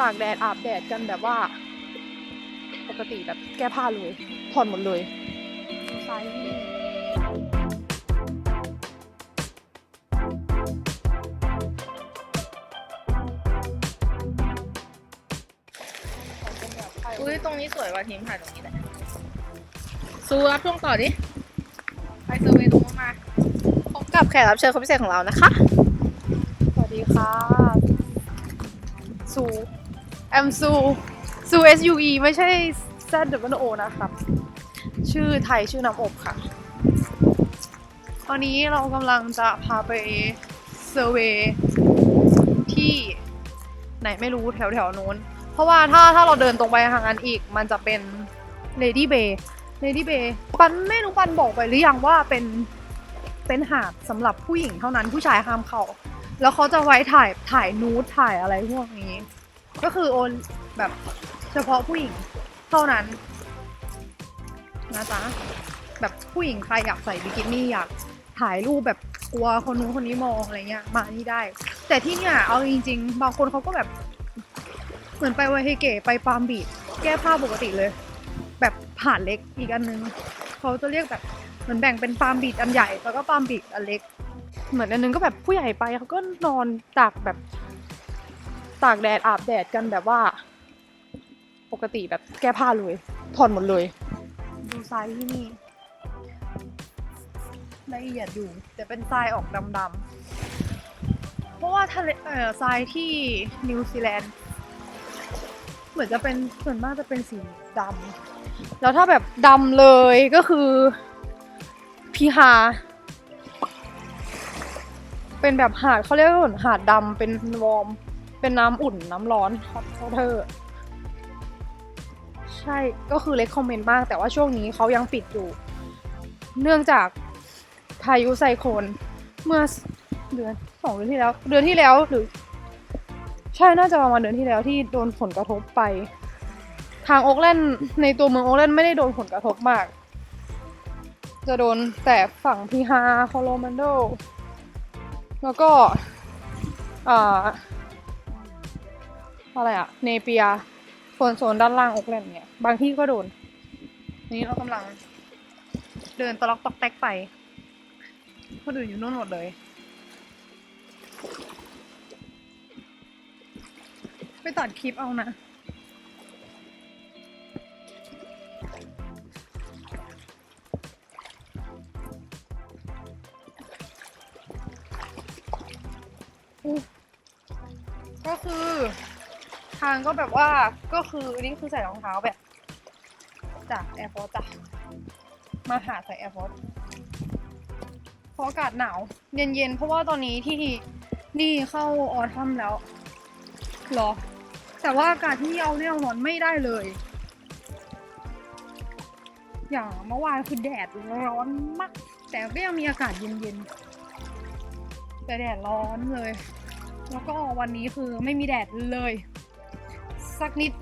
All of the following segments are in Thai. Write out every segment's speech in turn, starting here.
ตากแดดอาบแดดกันแบบว่า ปกติแบบแก้ผ้าเลยถอดหมดเลยซ้ายนี่อุ้ยตรงนี้สวยว่ะทีมถ่ายตรงนี้แหละซูรับช่วงต่อดิ ไปเซอร์เวย์ตรงนู้นมา พบกับแขกรับเชิญคนพิเศษของเรานะคะ สวัสดีค่ะ ซู แอมซูซู S U E ไม่ใช่ Z W O นะครับ ชื่อไทยชื่อน้ำอบค่ะ ตอนนี้เรากำลังจะพาไปเซอร์เวย์ที่ไหนไม่รู้แถวแถวๆนู้น เพราะว่าถ้าถ้าเราเดินตรงไปทางนั้นอีก มันจะเป็น Lady Bay Lady Bay ปันไม่รู้ปันบอกไปหรือยังว่าเป็นเป็นหาดสำหรับผู้หญิงเท่านั้นผู้ชายห้ามเข้าแล้วเขาจะไว้ถ่ายถ่ายนูดถ่ายอะไรพวกนี้ ก็คือโอนแบบเฉพาะผู้หญิงเท่านั้นนะจ๊ะแบบผู้หญิงใครอยากใส่บิกินี่อยากถ่ายรูปแบบกลัวคนนู้นคนนี้มองอะไรเงี้ยมานี่ได้ แต่ที่เนี่ยเอาจริง ๆ บางคนเขาก็แบบ เหมือนไปไวเฮเกะไปปาล์มบีชแก้ผ้าปกติเลย แบบผ่านเล็กอีกอันนึงเขาจะเรียกแบบเหมือนแบ่งเป็นปาล์มบีชอันใหญ่แล้วก็ปาล์มบีชอันเล็ก เหมือนอันนึงก็แบบผู้ใหญ่ไปเขาก็นอนตากแบบ ตากแดดอาบแดดกันแบบว่า ปกติแบบแก้ผ้าเลยถอดหมดเลย ดูทรายที่นี่ละเอียดอยู่แต่เป็นทรายออกดำๆ เพราะว่าทะเลเอ่อทรายที่นิวซีแลนด์เหมือนจะเป็นส่วนมากจะเป็นสีดำแล้วถ้าแบบดำเลยก็คือพีฮาเป็นแบบหาดเขาเรียกว่าหาดดำเป็นวอร์ม เป็นน้ำอุ่นน้ำร้อนฮอตเทอร์ใช่ก็คือเล็กคอมเมนต์มาก แต่ว่าช่วงนี้เขายังปิดอยู่ เนื่องจากพายุไซโคลนเมื่อเดือนสองเดือนที่แล้ว เดือนที่แล้วหรือ ใช่น่าจะประมาณเดือนที่แล้วที่โดนผลกระทบไป ทางโอ๊กแลนด์ในตัวเมืองโอ๊กแลนด์ไม่ได้โดนผลกระทบมาก จะโดนแต่ฝั่งพีฮาโคโลมันโดแล้วก็อ่า อะไรอะเนเปียโซนโซนด้านล่างอกแลนด์เนี่ย บางที่ก็โดน นี้เรากำลัง เดินตะล็อกตอกแตกไปคนอื่นอยู่นู่นหมดเลย ไปตัดคลิปเอานะก็คือ ทางก็แบบว่าก็คือนี่คือใส่รองเท้าแบบ จากแอร์ฟอร์จ้ะมาหาใส่แอร์ฟอร์เพราะอากาศหนาว เย็นๆ เพราะว่าตอนนี้ที่นี่เข้าออทัมแล้วหรอ แต่ว่าอากาศที่เอาเนี่ยร้อนไม่ได้เลย อย่างเมื่อวานคือแดดร้อนมาก แต่ก็ยังมีอากาศเย็นๆแต่แดดร้อนเลยแล้วก็วันนี้คือไม่มีแดดเลย สักนิด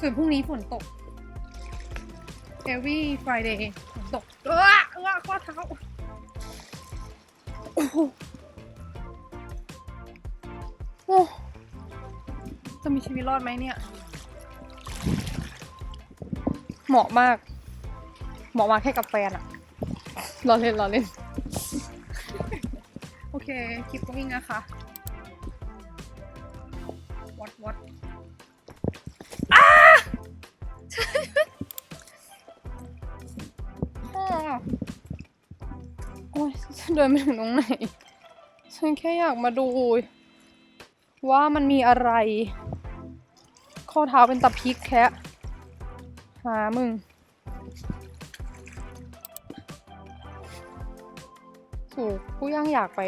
ส่วนพรุ่งนี้ฝนตก every Friday ฝนตกเออเออข้อเท้าโอ้โหโอ้จะมีชีวิตรอดไหมเนี่ย เหมาะมาก เหมาะมากแค่กับแฟนอะรอเล่นรอเล่น โอเค คลิปก็วิ่งนะคะ วัดวัดอ้าพ่อโอ้ยฉันเดินไปถึงตรงไหน ฉันแค่อยากมาดู ว่ามันมีอะไร ข้อเท้าเป็นตะพริกแคะหามึง ถูกกูยังอยากไป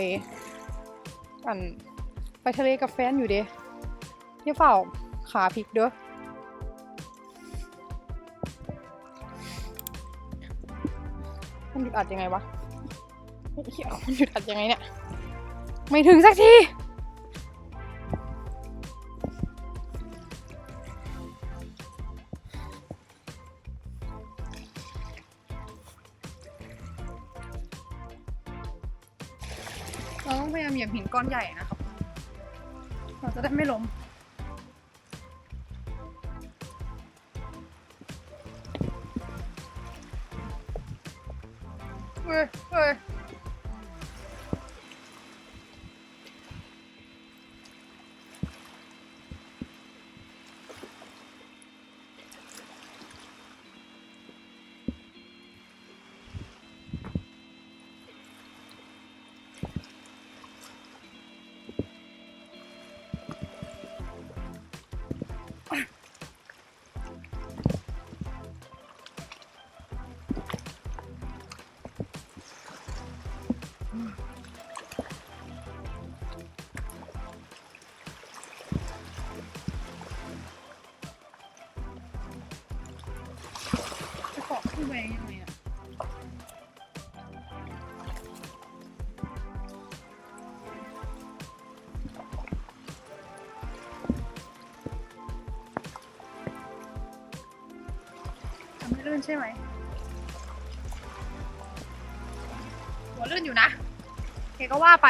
อัน ไปทะเลกับแฟนอยู่เด้ อย่าเฝ้าขาพลิกเด้อมันหยุดอัดยังไงวะเฮียมันหยุดอัดยังไงเนี่ย ไม่ถึงสักทีเราต้องพยายามเหยียบหินก้อนใหญ่นะครับ เราจะได้ไม่ล้ม เไม่ลื่นใช่ไหม หัวลื่นอยู่นะเคก็ว่าไป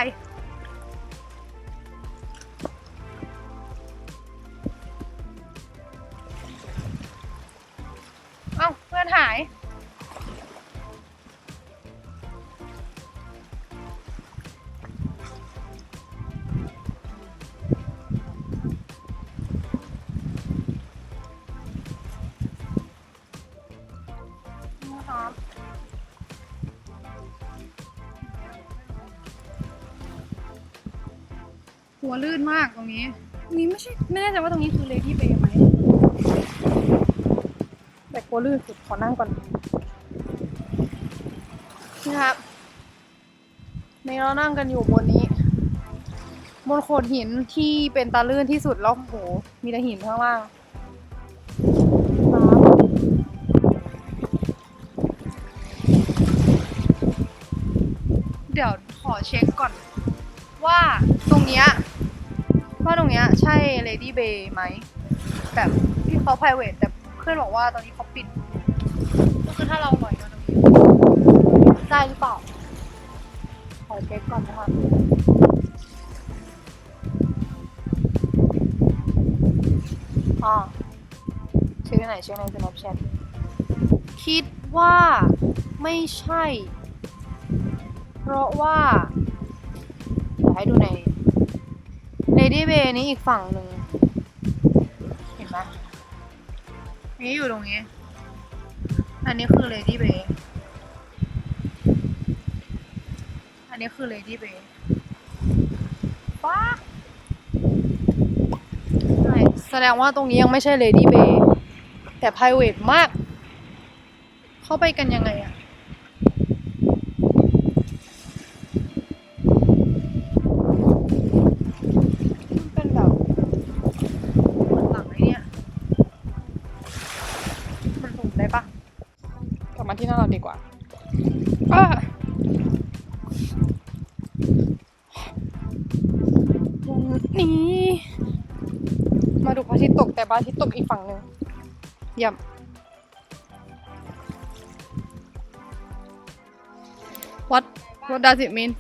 หัวลื่นมากตรงนี้ตรงนี้ไม่ใช่ไม่แน่ใจว่าตรงนี้คือเลดี้เบย์ไหมแต่กลัวลื่นสุดขอนั่งก่อนนะครับในเรานั่งกันอยู่บนนี้ บนโขดหินที่เป็นตาลื่นที่สุดแล้วโหมีแต่หินข้างล่างเดี๋ยวขอเช็คก่อน ว่าตรงเนี้ย ว่าตรงเนี้ยใช่ Lady Bay ไหมแบบที่เขา private แต่เพื่อนบอกว่าตอนนี้เขาปิด ก็คือถ้าเราหน่อยก็ตรงนี้ได้หรือเปล่า ขอเช็คก่อนนะคะอ๋อช็คที่ไหนเช็คใน Snapchat คิดว่าไม่ใช่ เพราะว่าเดี๋ยวให้ดูใน Lady Bay นี้อีกฝั่งหนึ่งเห็นไหมนี่อยู่ตรงนี้ อันนี้คือ Lady Bay อันนี้คือ Lady Bay ป้าใช่แสดงว่าตรงนี้ยังไม่ใช่ Lady Bay แต่ private มาก เข้าไปกันยังไงอะมันเป็นแบบเหมือนหลังไอ้เนี่ย มันสูงได้ปะกลับมา ที่หน้าเราดีกว่าอะวันนี้ มาดูพระอาทิตย์ตกแต่พระอาทิตย์ตกอีกฝั่งหนึ่งเยี่ยม What What does it mean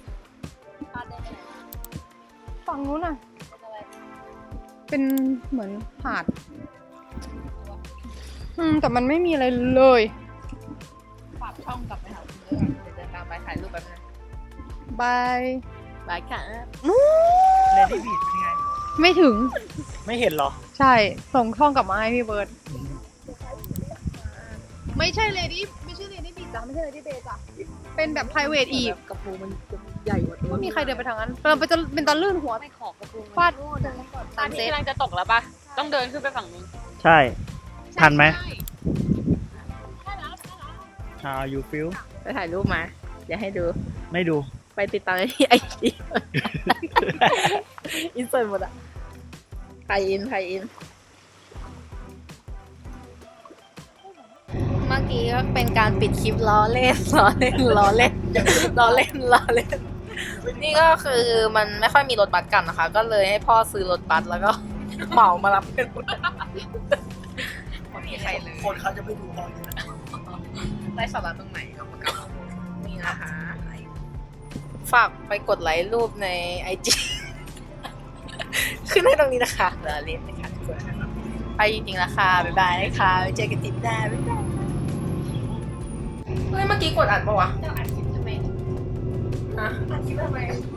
ฝั่งนู้นน่ะ เป็นเหมือนหาด อืม แต่มันไม่มีอะไรเลย บายบายค่ะเลดี้บีดเป็นไง ไม่ถึงไม่เห็นเหรอ ใช่ ส่งช่องกลับมาให้พี่เบิร์ดไม่ใช่เลดี้ไม่ใช่เลดี้บีจ้ะไม่ใช่เลดี้เบจ้ะเป็นแบบ private อีกกระปูมันใหญ่กว่าตัวไม่มีใครเดินไปทางนั้นเราไปจะเป็นตอนลื่นหัวไม่ขอบกระปูฟาดตามที่กำลังจะตกแล้วปะต้องเดินขึ้นไปฝั่งนู้นใช่ ทันไหม How you feel ไปถ่ายรูปมา อย่าให้ดู ไม่ดู ไปติดตามได้ที่ไอจีอินเสิร์ตหมดอะไทยอินไทยอิน เมื่อกี้ก็เป็นการปิดคลิปล้อเล่นล้อเล่นล้อเล่นล้อเล่นล้อเล่น นี่ก็คือมันไม่ค่อยมีรถบัสกันนะคะ ก็เลยให้พ่อซื้อรถบัสแล้วก็เหมามารับเป็นไม่มีใครเลย คนเขาจะไม่ดูพออยู่นะได้สาระตรงไหนก็มากลับนี่นะคะ ฝากไปกดไลค์รูปในไอจีขึ้นให้ตรงนี้นะคะรอเล่นนะคะทุกคนไปจริงๆนะคะบ๊ายบายนะคะไว้เจอกันทริปหน้าบ๊ายบายเฮ้ยเมื่อกี้กดอัดปะวะ เราอัดคลิปทำไมฮะ อัดคลิปทำไม